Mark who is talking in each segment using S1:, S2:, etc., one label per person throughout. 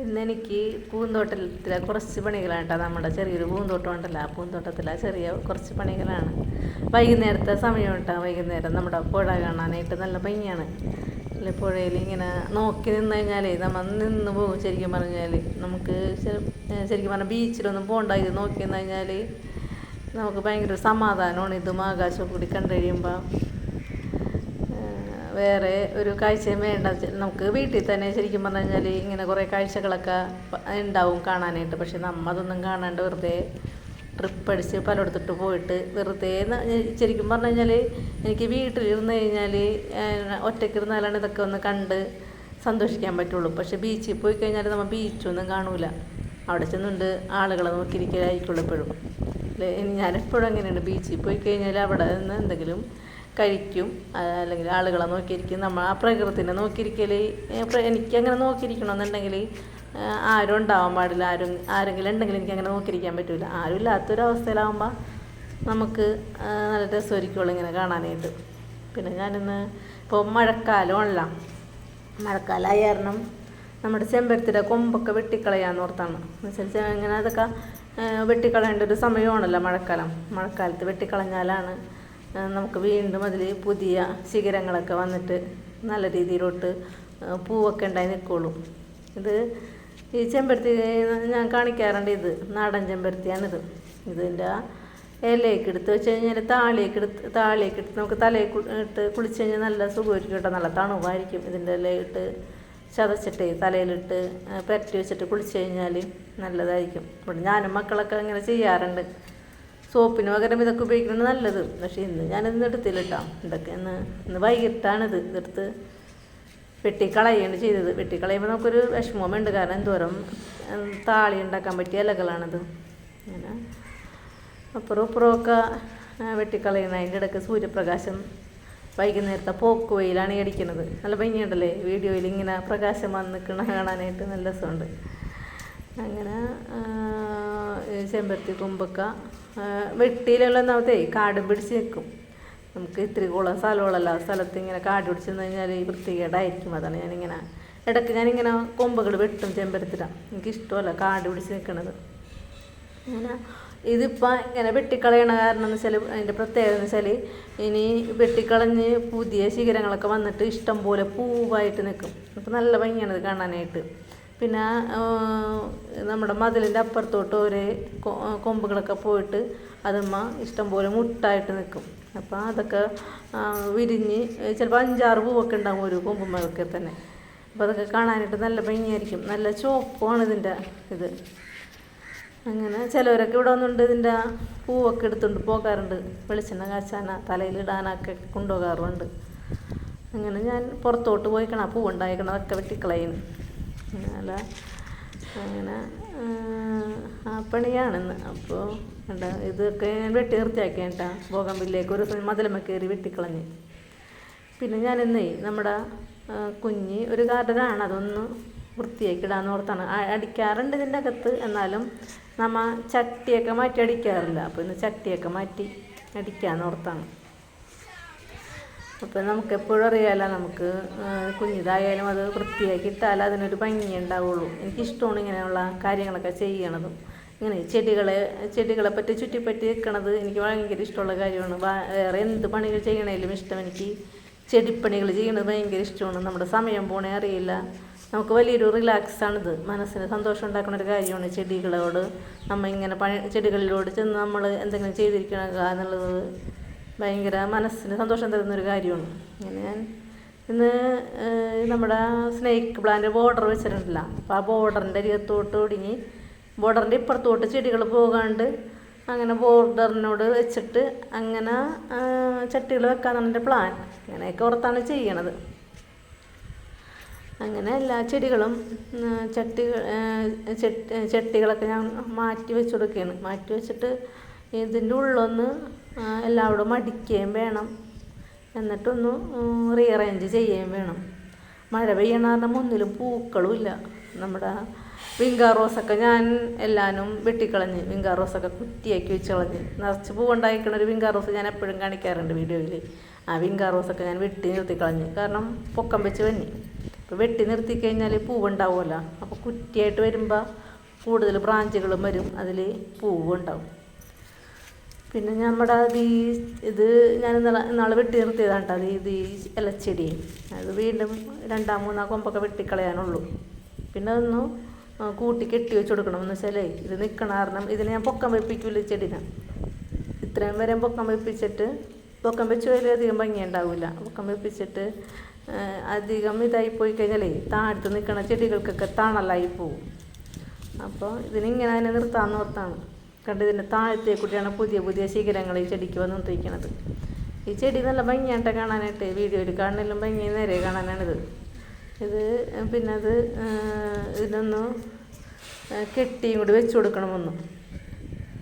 S1: ഇന്ന് എനിക്ക് പൂന്തോട്ടത്തിലെ കുറച്ച് പണികളാണ് കേട്ടോ. നമ്മുടെ ചെറിയൊരു പൂന്തോട്ടം ഉണ്ടല്ലോ. ആ പൂന്തോട്ടത്തിലെ ചെറിയ കുറച്ച് പണികളാണ്. വൈകുന്നേരത്തെ സമയം കേട്ടോ. വൈകുന്നേരം നമ്മുടെ പുഴ കാണാനായിട്ട് നല്ല ഭംഗിയാണ്. അല്ല പുഴയിൽ ഇങ്ങനെ നോക്കി നിന്ന് കഴിഞ്ഞാൽ നമ്മൾ നിന്ന് പോകും ശരിക്കും പറഞ്ഞാൽ നമുക്ക് ശരിക്കും പറഞ്ഞാൽ ബീച്ചിലൊന്നും പോകണ്ട ഇത് നോക്കി നിന്ന് കഴിഞ്ഞാൽ നമുക്ക് ഭയങ്കര സമാധാനമാണ്. ഇതും ആകാശവും കൂടി കണ്ടു കഴിയുമ്പോൾ വേറെ ഒരു കാഴ്ചയും വേണ്ട. നമുക്ക് വീട്ടിൽ തന്നെ ശരിക്കും പറഞ്ഞു കഴിഞ്ഞാൽ ഇങ്ങനെ കുറേ കാഴ്ചകളൊക്കെ ഉണ്ടാവും കാണാനായിട്ട്. പക്ഷെ നമ്മ അതൊന്നും കാണാണ്ട് വെറുതെ ട്രിപ്പ് അടിച്ച് പലയിടത്തിട്ട് പോയിട്ട് വെറുതെ ശരിക്കും പറഞ്ഞു കഴിഞ്ഞാൽ എനിക്ക് വീട്ടിലിരുന്ന് കഴിഞ്ഞാൽ ഒറ്റയ്ക്കിരുന്നാലാണ് ഇതൊക്കെ ഒന്ന് കണ്ട് സന്തോഷിക്കാൻ പറ്റുള്ളൂ. പക്ഷെ ബീച്ചിൽ പോയി കഴിഞ്ഞാൽ നമ്മൾ ബീച്ചൊന്നും കാണൂല. അവിടെ ചെന്നുണ്ട് ആളുകളെ നോക്കിയിരിക്കലായിരിക്കുള്ളൂ എപ്പോഴും. അല്ലേ? ഇനി ഞാനെപ്പോഴും അങ്ങനെയാണ്. ബീച്ചിൽ പോയി കഴിഞ്ഞാൽ അവിടെ നിന്ന് എന്തെങ്കിലും കഴിക്കും. അല്ലെങ്കിൽ ആളുകളെ നോക്കിയിരിക്കും. നമ്മൾ ആ പ്രകൃതിനെ നോക്കിയിരിക്കൽ എനിക്കങ്ങനെ നോക്കിയിരിക്കണമെന്നുണ്ടെങ്കിൽ ആരും ഉണ്ടാവാൻ പാടില്ല. ആരും ആരെങ്കിലും ഉണ്ടെങ്കിൽ എനിക്ക് അങ്ങനെ നോക്കിയിരിക്കാൻ പറ്റില്ല ആരും ഇല്ലാത്തൊരവസ്ഥയിലാവുമ്പോൾ നമുക്ക് നല്ല രസമായിരിക്കുള്ളൂ ഇങ്ങനെ കാണാനായിട്ട്. പിന്നെ ഞാനിന്ന് ഇപ്പോൾ മഴക്കാലമല്ല മഴക്കാലമായ കാരണം നമ്മുടെ ചെമ്പരത്തിന്റെ കൊമ്പൊക്കെ വെട്ടിക്കളയാന്ന് ഓർത്താണ്. എന്നുവെച്ചാൽ ഇങ്ങനെ അതൊക്കെ വെട്ടിക്കളയേണ്ട ഒരു സമയമാണല്ലോ മഴക്കാലം. മഴക്കാലത്ത് വെട്ടിക്കളഞ്ഞാലാണ് നമുക്ക് വീണ്ടും അതിൽ പുതിയ ശിഖരങ്ങളൊക്കെ വന്നിട്ട് നല്ല രീതിയിലോട്ട് പൂവൊക്കെ ഉണ്ടായി നിൽക്കുള്ളൂ ഇത് ഈ ചെമ്പരത്തി ഞാൻ കാണിക്കാറുണ്ട് ഇത്. നാടൻ ചെമ്പരത്തിയാണിത്. ഇതിന്റെ ഇലയൊക്കെ എടുത്ത് വെച്ച് കഴിഞ്ഞാൽ താളിയൊക്കെ എടുത്ത് താളിയൊക്കെ എടുത്ത് നമുക്ക് തലയിൽ ഇട്ട് കുളിച്ച് കഴിഞ്ഞാൽ നല്ല സുഖമായിരിക്കും കേട്ടോ. നല്ല തണുവായിരിക്കും ഇതിന്റെ ഇലയിട്ട് ചതച്ചിട്ട് തലയിലിട്ട് പെരട്ടി വെച്ചിട്ട് കുളിച്ച് കഴിഞ്ഞാൽ നല്ലതായിരിക്കും. ഇവിടെ ഞാനും മക്കളൊക്കെ അങ്ങനെ ചെയ്യാറുണ്ട്. സോപ്പിന് പകരം ഇതൊക്കെ ഉപയോഗിക്കുന്നത് നല്ലത്. പക്ഷേ ഇന്ന് ഞാനിന്ന് എടുത്തില്ല കേട്ടോ ഇതൊക്കെ ഇന്ന് ഇന്ന് വൈകിട്ടാണിത്. ഇതെടുത്ത് വെട്ടിക്കളയാണ് ചെയ്തത്. വെട്ടിക്കളയുമ്പോൾ നമുക്കൊരു വിഷമമുണ്ട് കാരണം എന്തോരം താളി ഉണ്ടാക്കാൻ പറ്റിയ ഇലകളാണിത്. അങ്ങനെ അപ്പുറം ഇപ്പുറമൊക്കെ ആ, വെട്ടിക്കളയുന്ന അതിന്റെ ഇടയ്ക്ക് സൂര്യപ്രകാശം വൈകുന്നേരത്തെ പോക്ക് വെയിലാണ് അടിക്കുന്നത് നല്ല ഭംഗിയുണ്ടല്ലേ? വീഡിയോയിൽ ഇങ്ങനെ പ്രകാശം വന്ന് നിൽക്കണ കാണാനായിട്ട് നല്ല രസമുണ്ട്. അങ്ങനെ ചെമ്പരത്തി കൊമ്പൊക്കെ വെട്ടിയിലുള്ള ഒന്നാമത്തെ കാട് പിടിച്ച് നിൽക്കും നമുക്ക് ഇത്തിരി കുളം സ്ഥലമുള്ളല്ലോ. ആ സ്ഥലത്ത് ഇങ്ങനെ കാട് പിടിച്ച് നിന്ന് കഴിഞ്ഞാൽ ഈ വൃത്തികേടായിരിക്കും. അതാണ് ഞാനിങ്ങനെ ഇടയ്ക്ക് ഞാനിങ്ങനെ കൊമ്പുകൾ വെട്ടും ചെമ്പരത്തിട എനിക്കിഷ്ടമല്ല കാട് പിടിച്ച് നിൽക്കണത് അങ്ങനെ ഇതിപ്പോൾ ഇങ്ങനെ വെട്ടിക്കളയണ കാരണം എന്ന് വെച്ചാൽ അതിന്റെ പ്രത്യേകത എന്ന് വെച്ചാൽ ഇനി വെട്ടിക്കളഞ്ഞ് പുതിയ ശിഖരങ്ങളൊക്കെ വന്നിട്ട് ഇഷ്ടം പോലെ പൂവായിട്ട് നിൽക്കും അപ്പോൾ നല്ല ഭംഗിയാണ് ഇത് കാണാനായിട്ട്. പിന്നെ നമ്മുടെ മതിലിന്റെ അപ്പുറത്തോട്ട് ഒരേ കൊമ്പുകളൊക്കെ പോയിട്ട് അതുമ്മ ഇഷ്ടംപോലെ മുട്ടായിട്ട് നിൽക്കും അപ്പോൾ അതൊക്കെ വിരിഞ്ഞ് ചിലപ്പോൾ അഞ്ചാറ് പൂവൊക്കെ ഉണ്ടാകും ഒരു കൊമ്പുമ്മയൊക്കെ തന്നെ. അപ്പോൾ അതൊക്കെ കാണാനായിട്ട് നല്ല ഭംഗിയായിരിക്കും. നല്ല ചുവപ്പാണ് ഇതിന്റെ ഇത്. അങ്ങനെ ചിലവരൊക്കെ ഇവിടെ വന്നുകൊണ്ട് ഇതിന്റെ പൂവൊക്കെ എടുത്തുകൊണ്ട് പോകാറുണ്ട്. വെളിച്ചെണ്ണ കാച്ചാന തലയിലിടാനൊക്കെ കൊണ്ടുപോകാറുണ്ട്. അങ്ങനെ ഞാൻ പുറത്തോട്ട് പോയിക്കണം ആ പൂവുണ്ടായിക്കണതൊക്കെ വെട്ടിക്കളയുന്നു അല്ല? അങ്ങനെ ആ, പണിയാണെന്ന്. അപ്പോൾ എന്താ ഇതൊക്കെ ഞാൻ വെട്ടി നിർത്തിയാക്കി കേട്ടാ. ബോഗമ്പിലേക്ക് ഒരു മതിലമ്മ കയറി വെട്ടിക്കളഞ്ഞ്. പിന്നെ ഞാനിന്നേ നമ്മുടെ കുഞ്ഞ് ഒരു ഗാർഡനാണ്. അതൊന്ന് വൃത്തിയാക്കി ഇടാന്ന് ഓർത്താണ് അടിക്കാറുണ്ട് ഇതിന്റെ അകത്ത്. എന്നാലും നമ്മ ചട്ടിയൊക്കെ മാറ്റി അടിക്കാറില്ല. അപ്പോൾ ഇന്ന് ചട്ടിയൊക്കെ മാറ്റി അടിക്കാന്ന് ഓർത്താണ്. അപ്പോൾ നമുക്ക് എപ്പോഴും അറിയാമല്ലോ നമുക്ക് കുഞ്ഞിതായാലും അത് വൃത്തിയാക്കി ഇട്ടാൽ അതിനൊരു ഭംഗി ഉണ്ടാവുള്ളൂ. എനിക്കിഷ്ടമാണ് ഇങ്ങനെയുള്ള കാര്യങ്ങളൊക്കെ ചെയ്യണതും. ഇങ്ങനെ ചെടികളെ ചെടികളെ പറ്റി ചുറ്റിപ്പറ്റി നിൽക്കണത് എനിക്ക് ഭയങ്കര ഇഷ്ടമുള്ള കാര്യമാണ്. വേറെ എന്ത് പണികൾ ചെയ്യണേലും ഇഷ്ടം. എനിക്ക് ചെടിപ്പണികൾ ചെയ്യണത് ഭയങ്കര ഇഷ്ടമാണ്. നമ്മുടെ സമയം പോണേ അറിയില്ല. നമുക്ക് വലിയൊരു റിലാക്സാണിത്. മനസ്സിന് സന്തോഷം ഉണ്ടാക്കുന്ന ഒരു കാര്യമാണ് ചെടികളോട്. നമ്മൾ ഇങ്ങനെ പണി ചെടികളിലോട് ചെന്ന് നമ്മൾ എന്തെങ്കിലും ചെയ്തിരിക്കണ എന്നുള്ളത് ഭയങ്കര മനസ്സിന് സന്തോഷം തരുന്ന ഒരു കാര്യമാണ്. അങ്ങനെ ഞാൻ ഇന്ന് നമ്മുടെ സ്നേക്ക് പ്ലാന്റ് ബോർഡർ വെച്ചിട്ടുണ്ടല്ലോ. അപ്പോൾ ആ ബോർഡറിന്റെ അരികത്തോട്ട് ഒടുങ്ങി ബോർഡറിന്റെ ഇപ്പുറത്തോട്ട് ചെടികൾ പോകാണ്ട് അങ്ങനെ ബോർഡറിനോട് വെച്ചിട്ട് അങ്ങനെ ചട്ടികൾ വെക്കാന്നാണ് എന്റെ പ്ലാൻ. അങ്ങനെയൊക്കെ ഓർത്താണ് ചെയ്യണത്. അങ്ങനെ എല്ലാ ചെടികളും ചെട്ടി ചട്ടികളൊക്കെ ഞാൻ മാറ്റി വെച്ച് കൊടുക്കുകയാണ്. മാറ്റി വെച്ചിട്ട് ഇതിന്റെ ഉള്ളൊന്ന് ആ, അടിക്കുകയും വേണം. എന്നിട്ടൊന്ന് റീഅറേഞ്ച് ചെയ്യുകയും വേണം. മഴ പെയ്യണ കാരണം ഒന്നിലും പൂക്കളും ഇല്ല നമ്മുടെ വിങ്കാർ റോസൊക്കെ ഞാൻ എല്ലാനും വെട്ടിക്കളഞ്ഞ് വിങ്കാ റോസൊക്കെ കുറ്റിയാക്കി വെച്ച് കളഞ്ഞ് നിറച്ച് പൂവുണ്ടായിക്കണ ഒരു വിങ്കാർ റോസ് ഞാൻ എപ്പോഴും കാണിക്കാറുണ്ട് വീഡിയോയിൽ ആ വിങ്കാർ റോസൊക്കെ ഞാൻ വെട്ടി നിർത്തി കളഞ്ഞ് കാരണം പൊക്കം വെച്ച് വന്നി. അപ്പോൾ വെട്ടി നിർത്തി കഴിഞ്ഞാൽ പൂവുണ്ടാവുമല്ലോ. അപ്പോൾ കുറ്റിയായിട്ട് വരുമ്പോൾ കൂടുതൽ ബ്രാഞ്ചുകളും വരും അതിൽ പൂവും ഉണ്ടാവും പിന്നെ നമ്മുടെ അത് ഈ ഇത് ഞാൻ ഇന്നാൾ വെട്ടി നിർത്തിയതാണ് കേട്ടോ അത് ഈ ഇലച്ചെടി അത് വീണ്ടും രണ്ടാം മൂന്നാം കൊമ്പൊക്കെ വെട്ടിക്കളയാനുള്ളൂ. പിന്നെ അതൊന്ന് കൂട്ടി കെട്ടി വെച്ച് കൊടുക്കണം എന്ന് വെച്ചാലേ ഇത് നിൽക്കണ കാരണം ഇതിനെ ഞാൻ പൊക്കം വെപ്പിക്കില്ല ചെടിനെ. ഇത്രയും വരെ പൊക്കം വെപ്പിച്ചിട്ട് പൊക്കം വെച്ച് വലിയ അധികം ഭംഗി ഉണ്ടാവില്ല പൊക്കം വെപ്പിച്ചിട്ട് അധികം ഇതായി പോയി കഴിഞ്ഞാലേ താഴ്ത്ത് നിൽക്കണ ചെടികൾക്കൊക്കെ തണലായി പോവും. അപ്പോൾ ഇതിനിങ്ങനെ അതിനെ നിർത്താമെന്ന് ഓർത്താണ് കണ്ട് താഴത്തെ കൂടിയാണ് പുതിയ പുതിയ ശിഖരങ്ങൾ ഈ ചെടിക്ക് വന്നുകൊണ്ടിരിക്കുന്നത്. ഈ ചെടി നല്ല ഭംഗിയായിട്ട് കാണാനായിട്ട് വീഡിയോയിൽ കാണുന്നതിലും ഭംഗി നേരെ കാണാനാണിത്. ഇത് പിന്നെ അത് ഇതൊന്ന് കെട്ടിയും കൂടി വെച്ച് കൊടുക്കണമെന്ന്.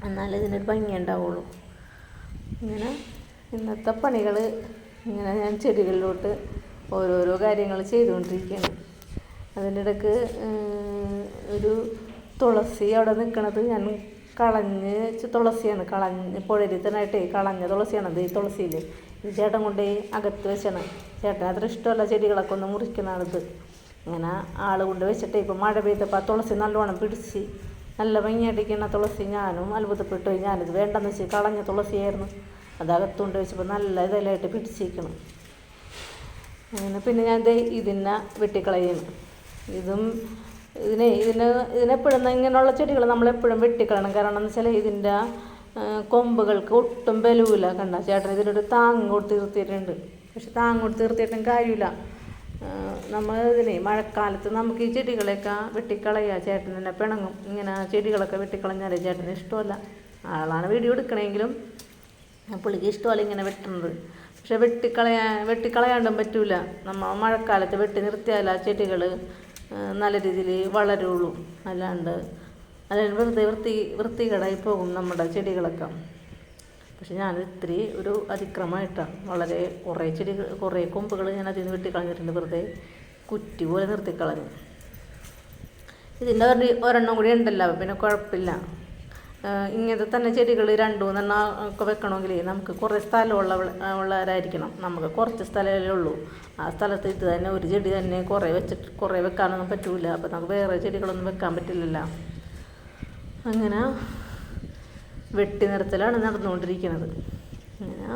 S1: എന്നാലേ ഇതിനൊരു ഭംഗി ഉണ്ടാവുള്ളൂ. ഇങ്ങനെ ഇന്നത്തെ പണികൾ ഇങ്ങനെ ഞാൻ ചെടികളിലോട്ട് ഓരോരോ കാര്യങ്ങൾ ചെയ്തുകൊണ്ടിരിക്കുകയാണ്. അതിന്റെ ഇടയ്ക്ക് ഒരു തുളസി അവിടെ നിൽക്കണത് ഞാൻ കളഞ്ഞ് തുളസിയാണ് കളഞ്ഞ് പുഴരിത്തനായിട്ടേ കളഞ്ഞ തുളസിയാണ് അത് ഈ തുളസിയിൽ ഇത് ചേട്ടൻ കൊണ്ട് അകത്ത് വെച്ചാണ് ചേട്ടൻ അത്ര ഇഷ്ടമല്ല ചെടികളൊക്കെ ഒന്ന് മുറിക്കുന്നതാണിത് ഇങ്ങനെ ആൾ കൊണ്ട് വെച്ചിട്ട് ഇപ്പോൾ മഴ പെയ്തപ്പോൾ ആ തുളസി നല്ലോണം പിടിച്ച് നല്ല ഭംഗിയായിട്ടിരിക്കുന്ന തുളസി ഞാനും അത്ഭുതപ്പെട്ടു. ഞാനിത് വേണ്ടെന്ന് വെച്ച് കളഞ്ഞ തുളസിയായിരുന്നു. അത് അകത്തുകൊണ്ട് വെച്ചപ്പോൾ നല്ല ഇതിലായിട്ട് പിടിച്ചിരിക്കണം അങ്ങനെ പിന്നെ ഞാൻ ഇത് ഇതിനെ വെട്ടിക്കളയുന്നു ഇതും ഇതിനെ ഇതിന് ഇതിനെപ്പോഴും ഇങ്ങനെയുള്ള ചെടികൾ നമ്മളെപ്പോഴും വെട്ടിക്കളണം കാരണം എന്ന് വെച്ചാൽ ഇതിന്റെ കൊമ്പുകൾക്ക് ഒട്ടും ബലുവില്ല കണ്ട. ചേട്ടൻ ഇതിനൊരു താങ്ങ് കൊടുത്ത് തീർത്തിട്ടുണ്ട് പക്ഷെ താങ്ങ് കൊടുത്ത് തീർത്തിട്ടും കാര്യമില്ല. നമ്മൾ ഇതിനെ മഴക്കാലത്ത് നമുക്ക് ഈ ചെടികളെയൊക്കെ വെട്ടിക്കളയുക ചേട്ടൻ തന്നെ പിണങ്ങും. ഇങ്ങനെ ചെടികളൊക്കെ വെട്ടിക്കളഞ്ഞാലേ ചേട്ടന് ഇഷ്ടമല്ല. ആളാണ് വീഡിയോ എടുക്കണമെങ്കിലും പുള്ളിക്ക് ഇഷ്ടമല്ല ഇങ്ങനെ വെട്ടുന്നത്. പക്ഷെ വെട്ടിക്കളയാ വെട്ടിക്കളയാണ്ടും പറ്റൂല. നമ്മൾ മഴക്കാലത്ത് വെട്ടി നിർത്തിയാലാ ചെടികൾ നല്ല രീതിയിൽ വളരുള്ളൂ. അല്ലാണ്ട് അല്ലാണ്ട് വെറുതെ വൃത്തി വൃത്തികേടായി പോകും നമ്മുടെ ചെടികളൊക്കെ. പക്ഷെ ഞാൻ ഇത്തിരി ഒരു അതിക്രമമായിട്ടാണ് വളരെ കുറേ ചെടികൾ കുറേ കൊമ്പുകൾ ഞാൻ അതിൽ നിന്ന് വെട്ടിക്കളഞ്ഞിട്ടുണ്ട്. വെറുതെ കുറ്റി പോലെ നിർത്തിക്കളഞ്ഞു. ഇതിന്റെ ഒരു ഒരെണ്ണം കൂടി ഉണ്ടല്ലോ പിന്നെ കുഴപ്പമില്ല. ഇങ്ങനത്തെ തന്നെ ചെടികൾ രണ്ടു മൂന്നെണ്ണം ഒക്കെ വെക്കണമെങ്കിൽ നമുക്ക് കുറേ സ്ഥലമുള്ള ഉള്ളവരായിരിക്കണം. നമുക്ക് കുറച്ച് സ്ഥലമല്ലേ ഉള്ളൂ. ആ സ്ഥലത്ത് ഇത് തന്നെ ഒരു ചെടി തന്നെ കുറേ വെച്ചിട്ട് കുറേ വെക്കാനൊന്നും പറ്റൂല. അപ്പോൾ നമുക്ക് വേറെ ചെടികളൊന്നും വെക്കാൻ പറ്റില്ലല്ലോ. അങ്ങനെ വെട്ടി നിർത്തലാണ് നടന്നുകൊണ്ടിരിക്കുന്നത്. അങ്ങനെ.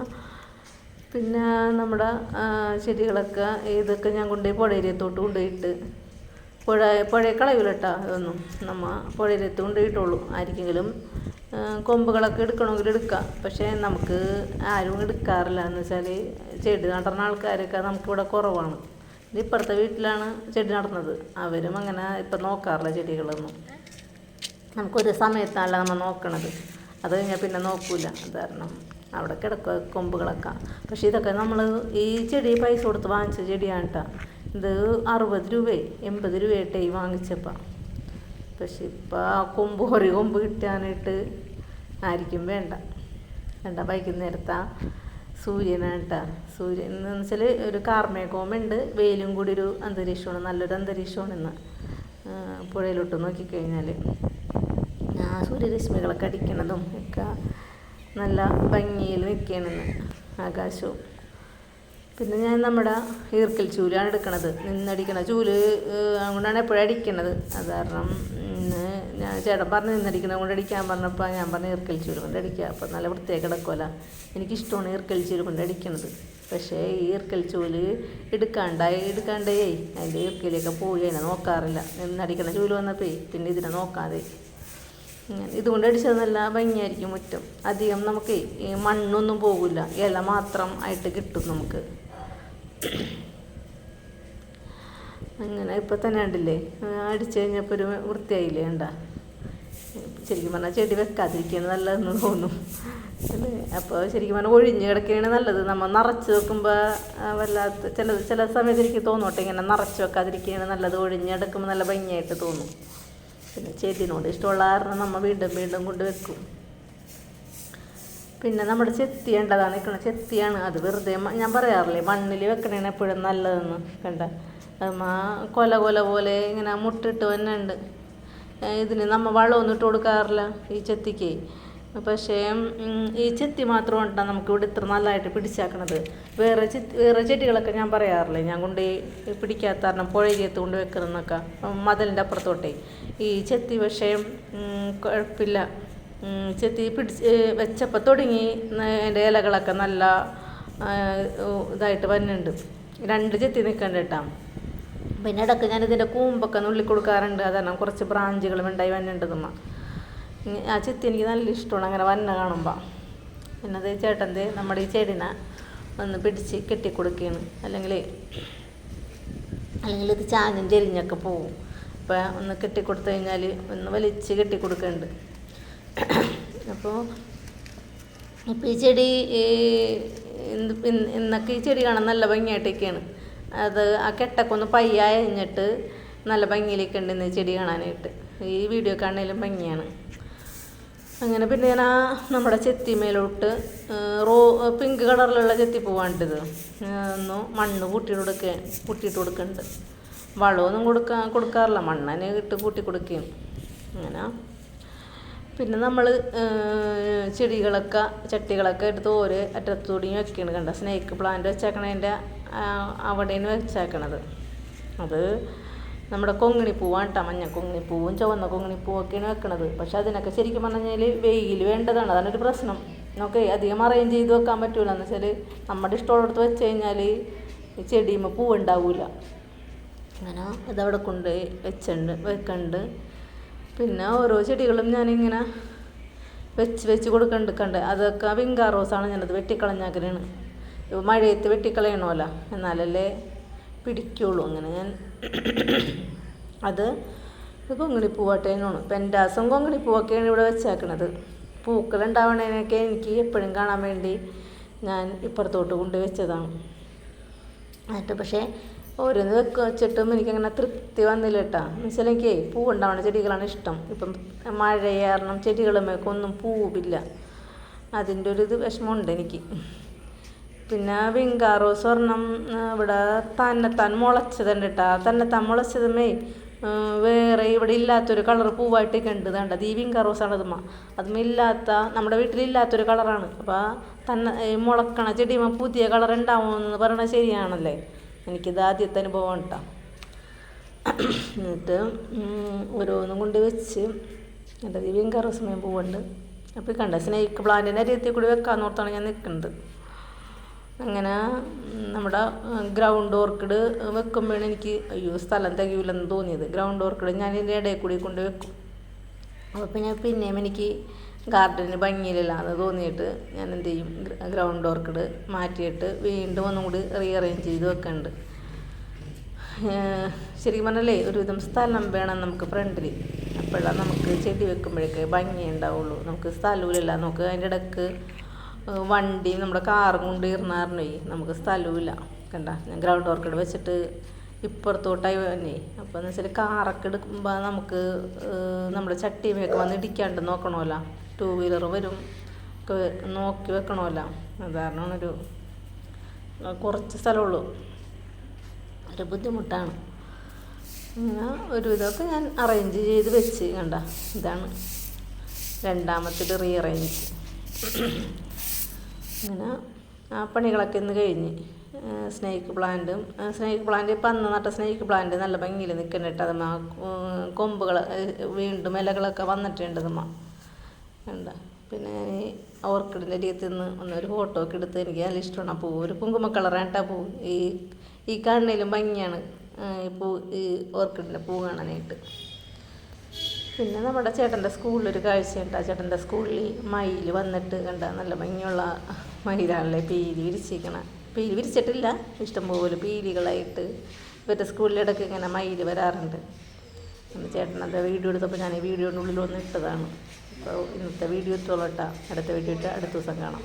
S1: പിന്നെ നമ്മുടെ ചെടികളൊക്കെ ഇതൊക്കെ ഞാൻ കൊണ്ടുപോയി പുഴയിരത്തോട്ട് കൊണ്ടുപോയിട്ട് പുഴ പുഴയെ കളയൂല കേട്ടോ ഇതൊന്നും. നമ്മ പുഴയിരത്ത് കൊണ്ടുപോയിട്ടുള്ളൂ. ആർക്കെങ്കിലും കൊമ്പുകളൊക്കെ എടുക്കണമെങ്കിൽ എടുക്കാം. പക്ഷേ നമുക്ക് ആരും എടുക്കാറില്ല. എന്ന് വെച്ചാൽ ചെടി നടുന്ന ആൾക്കാരൊക്കെ നമുക്കിവിടെ കുറവാണ്. ഇത് ഇപ്പുറത്തെ വീട്ടിലാണ് ചെടി നടന്നത്. അവരും അങ്ങനെ ഇപ്പം നോക്കാറില്ല ചെടികളൊന്നും. നമുക്കൊരു സമയത്തല്ല നമ്മൾ നോക്കണത്. അത് കഴിഞ്ഞാൽ പിന്നെ നോക്കൂല. കാരണം അവിടെ കിടക്കുക കൊമ്പുകളൊക്കെ. പക്ഷേ ഇതൊക്കെ നമ്മൾ ഈ ചെടി പൈസ കൊടുത്ത് വാങ്ങിച്ച ചെടിയാണ് കേട്ടോ. ഇത് അറുപത് രൂപയെ എൺപത് രൂപയായിട്ടേ വാങ്ങിച്ചപ്പം. പക്ഷെ ഇപ്പം ആ കൊമ്പ് ഒരു കൊമ്പ് കിട്ടാനായിട്ട് ആയിരിക്കും വേണ്ട. വേണ്ട വൈകുന്നേരത്തെ? ആ സൂര്യനാണ് സൂര്യൻ എന്ന് വെച്ചാൽ ഒരു കാർമേഘവുമുണ്ട്. വെയിലും കൂടി ഒരു അന്തരീക്ഷമാണ്. നല്ലൊരു അന്തരീക്ഷമാണ് ഇന്ന്. പുഴയിലോട്ട് നോക്കിക്കഴിഞ്ഞാൽ ആ സൂര്യരശ്മികളൊക്കെ അടിക്കണതും ഒക്കെ നല്ല ഭംഗിയിൽ നിൽക്കണെന്ന് ആകാശവും. പിന്നെ ഞാൻ നമ്മുടെ ഈർക്കൽ ചൂലാണ് എടുക്കണത്. നിന്നടിക്കണത് ചൂൽ ഏഹ്, എപ്പോഴും അടിക്കണത്. അത് കാരണം ഞാൻ ചേട്ടൻ പറഞ്ഞ് നിന്നിരിക്കുന്നത് കൊണ്ട് അടിക്കാൻ പറഞ്ഞപ്പോൾ ഞാൻ പറഞ്ഞ ഈർക്കൽ ചീര കൊണ്ട് അടിക്കുക. അപ്പം നല്ല വൃത്തിയായി കിടക്കുമല്ല എനിക്കിഷ്ടമാണ് ഈർക്കൽ ചീര കൊണ്ട് അടിക്കുന്നത് പക്ഷേ ഈ ഈർക്കൽ ചൂൽ എടുക്കാണ്ടായി എടുക്കാണ്ടേ അതിന്റെ ഈർക്കലിയൊക്കെ പോയി. അതിനെ നോക്കാറില്ല. നിന്നടിക്കണ ചൂൽ വന്നപ്പോൾ പിന്നെ ഇതിനെ നോക്കാതെ. ഇതുകൊണ്ട് അടിച്ചത് നല്ല ഭംഗിയായിരിക്കും മുറ്റം. അധികം നമുക്ക് ഈ മണ്ണൊന്നും പോകില്ല ഇല മാത്രം ആയിട്ട് കിട്ടും നമുക്ക്. അങ്ങനെ ഇപ്പം തന്നെ ഉണ്ടല്ലേ അടിച്ചു കഴിഞ്ഞപ്പോൾ ഒരു വൃത്തിയായില്ലേ കണ്ട? ശരിക്കും പറഞ്ഞാൽ ചെടി വെക്കാതിരിക്കുകയാണ് നല്ലതെന്ന് തോന്നും. അപ്പോൾ ശരിക്കും പറഞ്ഞാൽ ഒഴിഞ്ഞ് കിടക്കുകയാണ് നല്ലത്. നമ്മൾ നിറച്ച് വെക്കുമ്പോൾ വല്ലാത്ത ചില ചില സമയത്ത് എനിക്ക് തോന്നോട്ടെ ഇങ്ങനെ നിറച്ച് വെക്കാതിരിക്കുകയാണ് നല്ലത്. ഒഴിഞ്ഞെടുക്കുമ്പോൾ നല്ല ഭംഗിയായിട്ട് തോന്നും. പിന്നെ ചെടിനോട് ഇഷ്ടമുള്ള കാരണം നമ്മൾ വീണ്ടും വീണ്ടും കൊണ്ട് വെക്കും. പിന്നെ നമ്മുടെ ചെത്തിയേണ്ടതാണ് നിൽക്കുന്നത് ചെത്തിയാണ്. അത് വെറുതെ മ- ഞാൻ പറയാറില്ലേ മണ്ണിൽ വെക്കണേണ് എപ്പോഴും നല്ലതെന്ന് കണ്ട. നമ്മ കൊല കൊല പോലെ ഇങ്ങനെ മുട്ടിട്ട് തന്നെ ഉണ്ട് ഇതിന് നമ്മൾ വളമൊന്നും ഇട്ട് കൊടുക്കാറില്ല ഈ ചെത്തിക്ക്. പക്ഷേ ഈ ചെത്തി മാത്രം ഉണ്ടാ നമുക്ക് ഇവിടെ ഇത്ര നല്ലതായിട്ട് പിടിച്ചാക്കണത്. വേറെ ചെത്തി വേറെ ചെടികളൊക്കെ ഞാൻ പറയാറില്ലേ ഞാൻ കൊണ്ട് പിടിക്കാത്ത കാരണം പുഴയത്ത് കൊണ്ട് വെക്കുന്നതൊക്കെ മതിലിന്റെ അപ്പുറത്തോട്ടെ. ഈ ചെത്തി പക്ഷേ കുഴപ്പമില്ല. ചെത്തി പിടിച്ച് വെച്ചപ്പോൾ തുടങ്ങി അതിന്റെ ഇലകളൊക്കെ നല്ല ഇതായിട്ട് വരുന്നുണ്ട് രണ്ട് ചെത്തി നിൽക്കണ്ട കേട്ടോ. പിന്നെ ഇടയ്ക്ക് ഞാൻ ഇതിന്റെ കൂമ്പൊക്കെ നുള്ളി കൊടുക്കാറുണ്ട്. അതെല്ലാം കുറച്ച് ബ്രാഞ്ചുകളും ഉണ്ടായി വന്നിട്ട് നമ്മ ആ ചെത്തി എനിക്ക് നല്ല ഇഷ്ടമാണ് അങ്ങനെ വന്ന കാണുമ്പോൾ പിന്നെ അത് ചേട്ടന്റെ നമ്മുടെ ഈ ചെടിനെ ഒന്ന് പിടിച്ച് കെട്ടിക്കൊടുക്കുകയാണ്. അല്ലെങ്കിൽ അല്ലെങ്കിൽ ഇത് ചാഞ്ഞും ചെരിഞ്ഞൊക്കെ പോവും. അപ്പോൾ ഒന്ന് കെട്ടിക്കൊടുത്തു കഴിഞ്ഞാൽ ഒന്ന് വലിച്ച് കെട്ടിക്കൊടുക്കുന്നുണ്ട്. അപ്പോൾ ഇപ്പോൾ ഈ ചെടി ഇന്നൊക്കെ ഈ ചെടി കാണാൻ നല്ല ഭംഗിയായിട്ടൊക്കെയാണ്. അത് ആ കെട്ടക്കൊന്ന് പയ്യ അരിഞ്ഞിട്ട് നല്ല ഭംഗിയിലേക്ക് ഉണ്ട് ഇന്ന് ചെടി കാണാനായിട്ട്. ഈ വീഡിയോ കാണാനും ഭംഗിയാണ്. അങ്ങനെ പിന്നെ ഞാൻ ആ നമ്മുടെ ചെത്തിമേലോട്ട് റോ പിങ്ക് കളറിലുള്ള ചെത്തി പൂവാണ്ടിത് ഒന്ന് മണ്ണ് കൂട്ടിയിട്ട് കൊടുക്കുക കൂട്ടിയിട്ട് കൊടുക്കുന്നുണ്ട് വളമൊന്നും കൊടുക്കാൻ കൊടുക്കാറില്ല. മണ്ണ് തന്നെ ഇട്ട് കൂട്ടി കൊടുക്കുകയും. അങ്ങനെ. പിന്നെ നമ്മൾ ചെടികളൊക്കെ ചട്ടികളൊക്കെ എടുത്ത് ഓരോ അറ്റത്തൂടിയും വെക്കണം കണ്ട? സ്നേക്ക് പ്ലാന്റ് വെച്ചേക്കണതിന്റെ അവിടെയാണ് വെച്ചേക്കണത്. അത് നമ്മുടെ കൊങ്ങിണിപ്പൂവാണ് കേട്ടോ മഞ്ഞ കൊങ്ങിണിപ്പൂവും ചുവന്ന കൊങ്ങിണിപ്പൂവൊക്കെയാണ് വെക്കണത്. പക്ഷെ അതിനൊക്കെ ശരിക്കും പറഞ്ഞു കഴിഞ്ഞാൽ വെയിൽ വേണ്ടതാണ്. അതാണ് ഒരു പ്രശ്നം. നമുക്ക് അധികം അറേഞ്ച് ചെയ്ത് വെക്കാൻ പറ്റൂല. എന്ന് വെച്ചാൽ നമ്മുടെ ഇഷ്ടമുള്ളിടത്ത് വെച്ച് കഴിഞ്ഞാൽ ഈ ചെടിയുമ്പോൾ പൂവുണ്ടാവില്ല അങ്ങനെ ഇതവിടെ കൊണ്ട് വെച്ചുണ്ട് വെക്കുന്നുണ്ട് പിന്നെ ഓരോ ചെടികളും ഞാനിങ്ങനെ വെച്ച് വെച്ച് കൊടുക്കുന്നുണ്ട് കണ്ട്. അതൊക്കെ വിങ്കാ റോസാണ് ഞാനത് വെട്ടിക്കളഞ്ഞാക്കലാണ് മഴയത്ത് വെട്ടിക്കളയണമല്ലോ. എന്നാലല്ലേ പിടിക്കുള്ളൂ അങ്ങനെ ഞാൻ. അത് കൊങ്ങിണിപ്പൂവട്ടേനാണ് പെന്റാസും കൊങ്ങിണിപ്പൂവൊക്കെയാണ് ഇവിടെ വെച്ചേക്കണത്. പൂക്കളുണ്ടാവണേനൊക്കെ എനിക്ക് എപ്പോഴും കാണാൻ വേണ്ടി ഞാൻ ഇപ്പുറത്തോട്ട് കൊണ്ട് വെച്ചതാണ് എന്നിട്ട് പക്ഷേ ഓരോന്ന് വെച്ചിട്ടും എനിക്കങ്ങനെ തൃപ്തി വന്നില്ല കേട്ടോ. എന്ന് വെച്ചാൽ എനിക്ക് പൂ ഉണ്ടാവുന്ന ചെടികളാണ് ഇഷ്ടം. ഇപ്പം മഴ കാരണം ചെടികളുമൊക്കെ ഒന്നും പൂവില്ല. അതിന്റെ ഒരു ഇത് വിഷമമുണ്ട് എനിക്ക്. പിന്നെ വിങ്കാറോ സ്വർണം ആ, ഇവിടെ തന്നെത്താൻ മുളച്ചതുണ്ട് കേട്ടോ തന്നെത്താൻ മുളച്ചതുമേ വേറെ ഇവിടെ ഇല്ലാത്തൊരു കളർ പൂവായിട്ടൊക്കെ ഉണ്ട്. വേണ്ടത് ഈ വിങ്കാറോസാണ് അതുമ്മ അതുമ്മ ഇല്ലാത്ത നമ്മുടെ വീട്ടിലില്ലാത്തൊരു കളറാണ്. അപ്പോൾ തന്നെ ഈ മുളക്കണ ചെടിയുമ്പോൾ പുതിയ കളർ ഉണ്ടാവുമെന്ന് പറയണത് ശരിയാണല്ലേ? എനിക്കിത് ആദ്യത്തെ അനുഭവം കേട്ടോ എന്നിട്ട് ഓരോന്നും കൊണ്ട് വെച്ച് എന്റെ ദിവ്യം കറസമയം സമയം പോവുണ്ട്. അപ്പോൾ കണ്ട സ്നേക്ക് പ്ലാന്റിന്റെ അരിയത്തിൽ കൂടി വെക്കാമെന്ന് ഓർത്താണ് ഞാൻ നിൽക്കുന്നത് അങ്ങനെ നമ്മുടെ ഗ്രൗണ്ട് ഓർക്കിഡ് വെക്കുമ്പോഴാണ് എനിക്ക് അയ്യോ സ്ഥലം തികയില്ലെന്ന് തോന്നിയത്. ഗ്രൗണ്ട് ഓർക്കിഡ് ഞാൻ ഇതിന്റെ ഇടയിൽ കൂടി കൊണ്ട് വെക്കും. അപ്പോൾ പിന്നെ പിന്നെയും എനിക്ക് ഗാർഡന് ഭംഗിയിലില്ല എന്ന് തോന്നിയിട്ട് ഞാൻ എന്ത് ചെയ്യും? ഗ്രൗണ്ട് ഓർക്കിഡ് മാറ്റിയിട്ട് വീണ്ടും ഒന്നും കൂടി റീഅറേഞ്ച് ചെയ്ത് വെക്കുന്നുണ്ട് ശരിക്കും പറഞ്ഞാലേ ഒരുവിധം സ്ഥലം വേണം നമുക്ക് ഫ്രണ്ടിൽ അപ്പോഴാണ് നമുക്ക് ചെടി വെക്കുമ്പോഴേക്ക് ഭംഗി ഉണ്ടാവുള്ളൂ നമുക്ക് സ്ഥലവുമില്ല. നമുക്ക് അതിന്റെ ഇടയ്ക്ക് ഏഹ് വണ്ടിയും നമ്മുടെ കാറും കൊണ്ട് ഇരുന്നാറിനേ നമുക്ക് സ്ഥലവുമില്ല. കണ്ട? ഞാൻ ഗ്രൗണ്ട് ഓർക്കിഡ് വെച്ചിട്ട് ഇപ്പുറത്തോട്ടായി തന്നെ അപ്പോൾ എന്ന് വെച്ചാൽ കാറൊക്കെ എടുക്കുമ്പോൾ നമുക്ക് നമ്മുടെ ചട്ടിയുമൊക്കെ വന്ന് ഇടിക്കാണ്ട് നോക്കണമല്ലോ ടൂ വീലർ വരും ഒക്കെ നോക്കി വെക്കണമല്ലോ അത് കാരണമാണൊരു കുറച്ച് സ്ഥലമുള്ളൂ ഒരു ബുദ്ധിമുട്ടാണ്. അങ്ങനെ ഒരു ഇതൊക്കെ ഞാൻ അറേഞ്ച് ചെയ്ത് വെച്ച് കണ്ട. ഇതാണ് രണ്ടാമത്തേത് റീ റീഅറേഞ്ച് അങ്ങനെ ആ പണികളൊക്കെ ഇന്ന് കഴിഞ്ഞ്. സ്നേക്ക് പ്ലാന്റും സ്നേക്ക് പ്ലാന്റ് ഇപ്പം അന്ന് നട്ട സ്നേക്ക് പ്ലാന്റ് നല്ല ഭംഗിയിൽ നിൽക്കുന്നുണ്ട് അത് കൊമ്പുകൾ വീണ്ടും ഇലകളൊക്കെ വന്നിട്ടുണ്ട് നമ്മ കണ്ട? പിന്നെ ഈ ഓർക്കിഡിന്റെ അരിയത്തിൽ നിന്ന് ഒന്നൊരു ഫോട്ടോ ഒക്കെ എടുത്ത് എനിക്ക് നല്ല ഇഷ്ടമാണ്. ആ പൂ ഒരു കുങ്കുമ കളറാണ് കേട്ടോ പൂ. ഈ ഈ കണ്ണിലും ഭംഗിയാണ് ഈ പൂ ഈ ഓർക്കിഡിന്റെ പൂ കാണാനായിട്ട്. പിന്നെ നമ്മുടെ ചേട്ടന്റെ സ്കൂളിലൊരു കാഴ്ചയുണ്ട്. ആ ചേട്ടന്റെ സ്കൂളിൽ മയിൽ വന്നിട്ട് കണ്ട? നല്ല ഭംഗിയുള്ള മയിലാണല്ലേ പീലി വിരിച്ചിരിക്കണം. പീലി വിരിച്ചിട്ടില്ല. ഇഷ്ടംപോലെ പീലികളായിട്ട് ഇവരുടെ സ്കൂളിലിടയ്ക്ക് ഇങ്ങനെ മയിൽ വരാറുണ്ട്. ചേട്ടനത് വീഡിയോ എടുത്തപ്പോൾ ഞാൻ വീഡിയോന്റെ ഉള്ളിൽ ഒന്ന് ഇട്ടതാണ്. അപ്പോൾ ഇന്നത്തെ വീഡിയോ ഇട്ടോളട്ടാ അടുത്ത വീഡിയോ ഇട്ട് അടുത്ത ദിവസം കാണാം.